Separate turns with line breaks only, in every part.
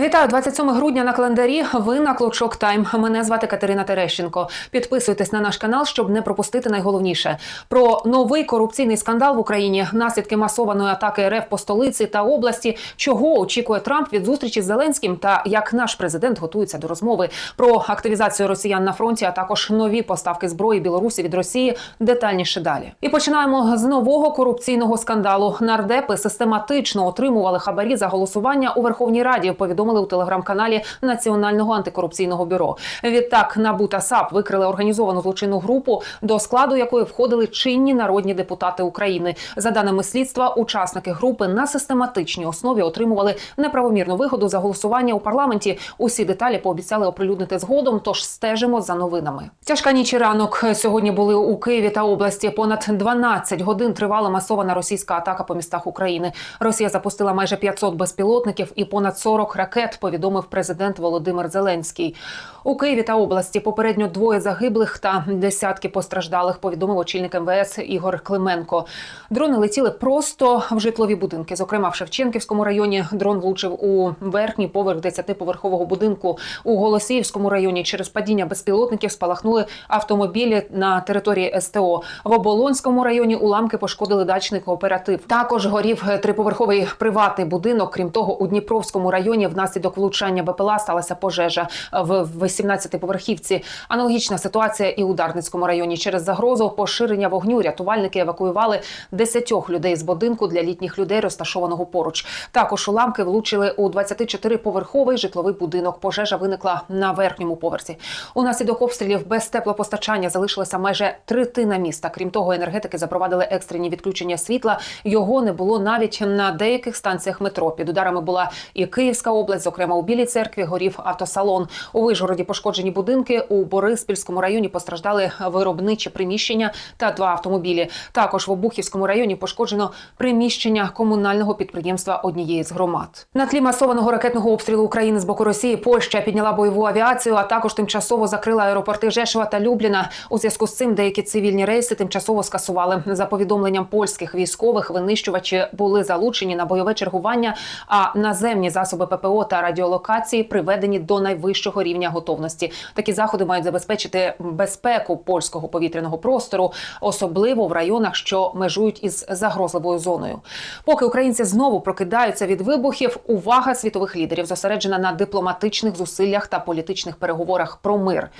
Вітаю 27 грудня на календарі. Ви на Клочок Тайм. Мене звати Катерина Терещенко. Підписуйтесь на наш канал, щоб не пропустити найголовніше про новий корупційний скандал в Україні, наслідки масованої атаки РФ по столиці та області. Чого очікує Трамп від зустрічі з Зеленським та як наш президент готується до розмови про активізацію росіян на фронті, а також нові поставки зброї Білорусі від Росії. Детальніше далі. І починаємо з нового корупційного скандалу. Нардепи систематично отримували хабарі за голосування у Верховній Раді. Повідомили у телеграм-каналі Національного антикорупційного бюро. Відтак НАБУ та САП викрили організовану злочинну групу, до складу якої входили чинні народні депутати України. За даними слідства, учасники групи на систематичній основі отримували неправомірну вигоду за голосування у парламенті. Усі деталі пообіцяли оприлюднити згодом. Тож стежимо за новинами. Тяжка ніч і ранок сьогодні були у Києві та області. Понад 12 годин тривала масована російська атака по містах України. Росія запустила майже 500 безпілотників і понад 40 ракет. Повідомив президент Володимир Зеленський. У Києві та області попередньо двоє загиблих та десятки постраждалих. Повідомив очільник МВС Ігор Клименко. Дрони летіли просто в житлові будинки. Зокрема, в Шевченківському районі дрон влучив у верхній поверх 10-поверхового будинку. У Голосіївському районі через падіння безпілотників спалахнули автомобілі на території СТО. В Оболонському районі уламки пошкодили дачний кооператив. Також горів триповерховий приватний будинок. Крім того, у Дніпровському районі внаслідок влучання БПЛА сталася пожежа в 18-поверхівці. Аналогічна ситуація і у Дарницькому районі. Через загрозу поширення вогню рятувальники евакуювали 10 людей з будинку для літніх людей, розташованого поруч. Також уламки влучили у 24-поверховий житловий будинок. Пожежа виникла на верхньому поверсі. Унаслідок обстрілів без теплопостачання залишилася майже третина міста. Крім того, енергетики запровадили екстрені відключення світла. Його не було навіть на деяких станціях метро. Під ударами була і Київська область, зокрема у Білій церкві, горів автосалон. У Вижгороді пошкоджені будинки. У Бориспільському районі постраждали виробничі приміщення та два автомобілі. Також в Обухівському районі пошкоджено приміщення комунального підприємства однієї з громад. На тлі масованого ракетного обстрілу України з боку Росії Польща підняла бойову авіацію, а також тимчасово закрила аеропорти Жешова та Любліна. У зв'язку з цим деякі цивільні рейси тимчасово скасували. За повідомленням польських військових, винищувачі були залучені на бойове чергування, а наземні засоби ППО та радіолокації приведені до найвищого рівня готовності. Такі заходи мають забезпечити безпеку польського повітряного простору, особливо в районах, що межують із загрозливою зоною. Поки українці знову прокидаються від вибухів, увага світових лідерів зосереджена на дипломатичних зусиллях та політичних переговорах про мир.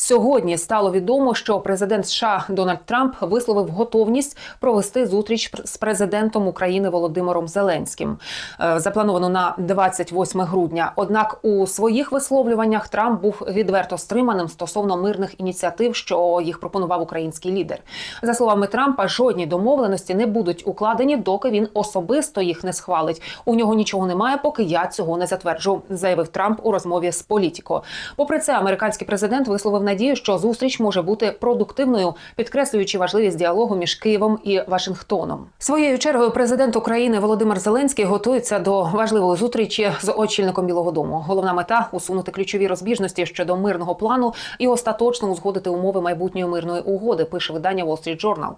Сьогодні стало відомо, що президент США Дональд Трамп висловив готовність провести зустріч з президентом України Володимиром Зеленським. Е, Заплановано на 28 грудня. Однак у своїх висловлюваннях Трамп був відверто стриманим стосовно мирних ініціатив, що їх пропонував український лідер. За словами Трампа, жодні домовленості не будуть укладені, доки він особисто їх не схвалить. У нього нічого немає, поки я цього не затверджу, заявив Трамп у розмові з Політіко. Попри це, американський президент висловив надію, що зустріч може бути продуктивною, підкреслюючи важливість діалогу між Києвом і Вашингтоном. Своєю чергою президент України Володимир Зеленський готується до важливої зустрічі з очільником Білого Дому. Головна мета усунути ключові розбіжності щодо мирного плану і остаточно узгодити умови майбутньої мирної угоди. Пише видання Wall Street Journal.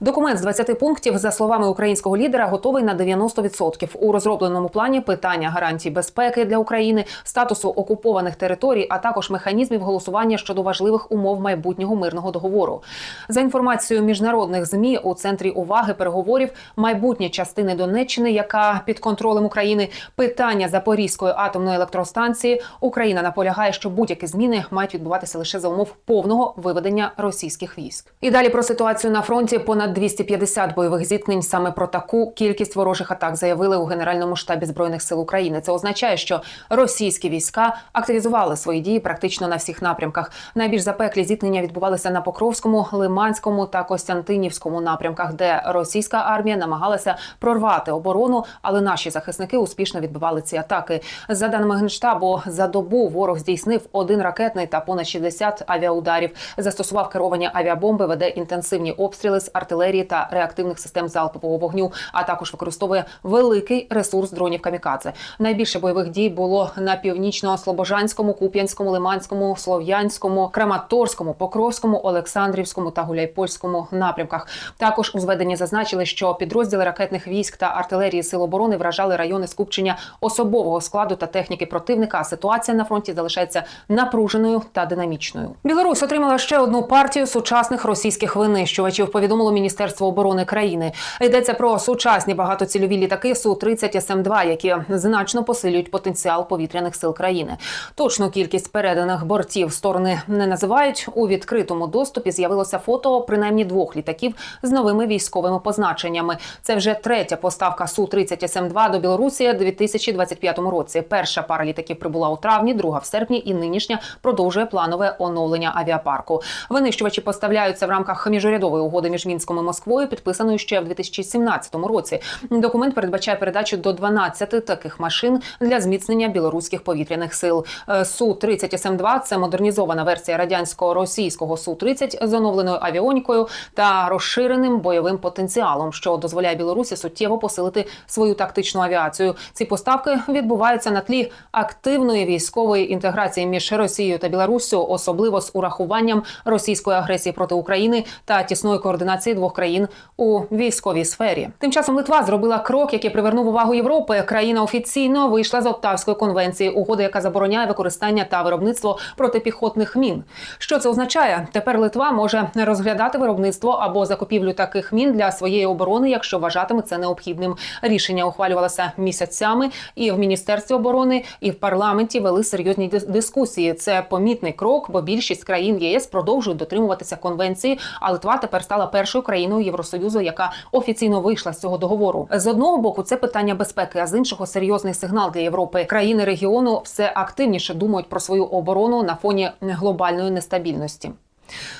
Документ з 20 пунктів, за словами українського лідера, готовий на 90%. У розробленому плані питання гарантій безпеки для України, статусу окупованих територій, а також механізмів голосування щодо важливих умов майбутнього мирного договору. За інформацією міжнародних змі у центрі уваги переговорів майбутні частини Донеччини, яка під контролем України, питання Запорізької атомної електростанції. Україна наполягає, що будь-які зміни мають відбуватися лише за умов повного виведення російських військ. І далі про ситуацію на фронті понад 250 бойових зіткнень. Саме про таку кількість ворожих атак заявили у Генеральному штабі збройних сил України. Це означає, що російські війська активізували свої дії практично на всіх напрямках. Найбільш запеклі зіткнення відбувалися на Покровському, Лиманському та Костянтинівському напрямках, де російська армія намагалася прорвати оборону, але наші захисники успішно відбивали ці атаки. За даними генштабу, за добу ворог здійснив один ракетний та понад 60 авіаударів. Застосував керовані авіабомби, веде інтенсивні обстріли з артилерії та реактивних систем залпового вогню, а також використовує великий ресурс дронів камікадзе. Найбільше бойових дій було на північно-слобожанському, куп'янському, лиманському, слов'янському. Куп'янському, Краматорському, Покровському, Олександрівському та Гуляйпольському напрямках. Також у зведенні зазначили, що підрозділи ракетних військ та артилерії сил оборони вражали райони скупчення особового складу та техніки противника. А ситуація на фронті залишається напруженою та динамічною. Білорусь отримала ще одну партію сучасних російських винищувачів. Повідомило Міністерство оборони країни. Йдеться про сучасні багатоцільові літаки су 30 СМ2, які значно посилюють потенціал повітряних сил країни. Точну кількість переданих бортів сторони не називають. У відкритому доступі з'явилося фото принаймні двох літаків з новими військовими позначеннями. Це вже третя поставка су 30 СМ2 до Білорусі у 2025 році. Перша пара літаків прибула у травні, друга в серпні, і нинішня продовжує планове оновлення авіапарку. Винищувачі поставляються в рамках міжурядової угоди між Мінськом і Москвою, підписаної ще в 2017 році. Документ передбачає передачу до 12 таких машин для зміцнення білоруських повітряних сил. Су 30 СМ2 – це модернізована версія радянсько-російського Су 30 з оновленою авіонікою та розширеним бойовим потенціалом, що дозволяє Білорусі суттєво посилити свою тактичну авіацію. Ці поставки відбуваються на тлі активної військової інтеграції між Росією та Білоруссю, особливо з урахуванням російської агресії проти України та тісної координації двох країн у військовій сфері. Тим часом Литва зробила крок, який привернув увагу Європи. Країна офіційно вийшла з Оттавської конвенції, угоди, яка забороняє використання та виробництво протипіхотних мін. Що це означає? Тепер Литва може розглядати виробництво або закупівлю таких мін для своєї оборони, якщо вважатиме це необхідним. Рішення ухвалювалося місяцями, і в міністерстві оборони, і в парламенті вели серйозні дискусії. Це помітний крок, бо більшість країн ЄС продовжують дотримуватися конвенції. А Литва тепер стала першою країною Євросоюзу, яка офіційно вийшла з цього договору. З одного боку, це питання безпеки, а з іншого серйозний сигнал для Європи. Країни регіону все активніше думають про свою оборону на фоні глобальної нестабільності.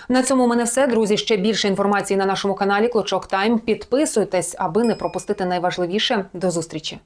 На цьому у мене все, друзі. Ще більше інформації на нашому каналі Клочок Тайм. Підписуйтесь, аби не пропустити найважливіше. До зустрічі.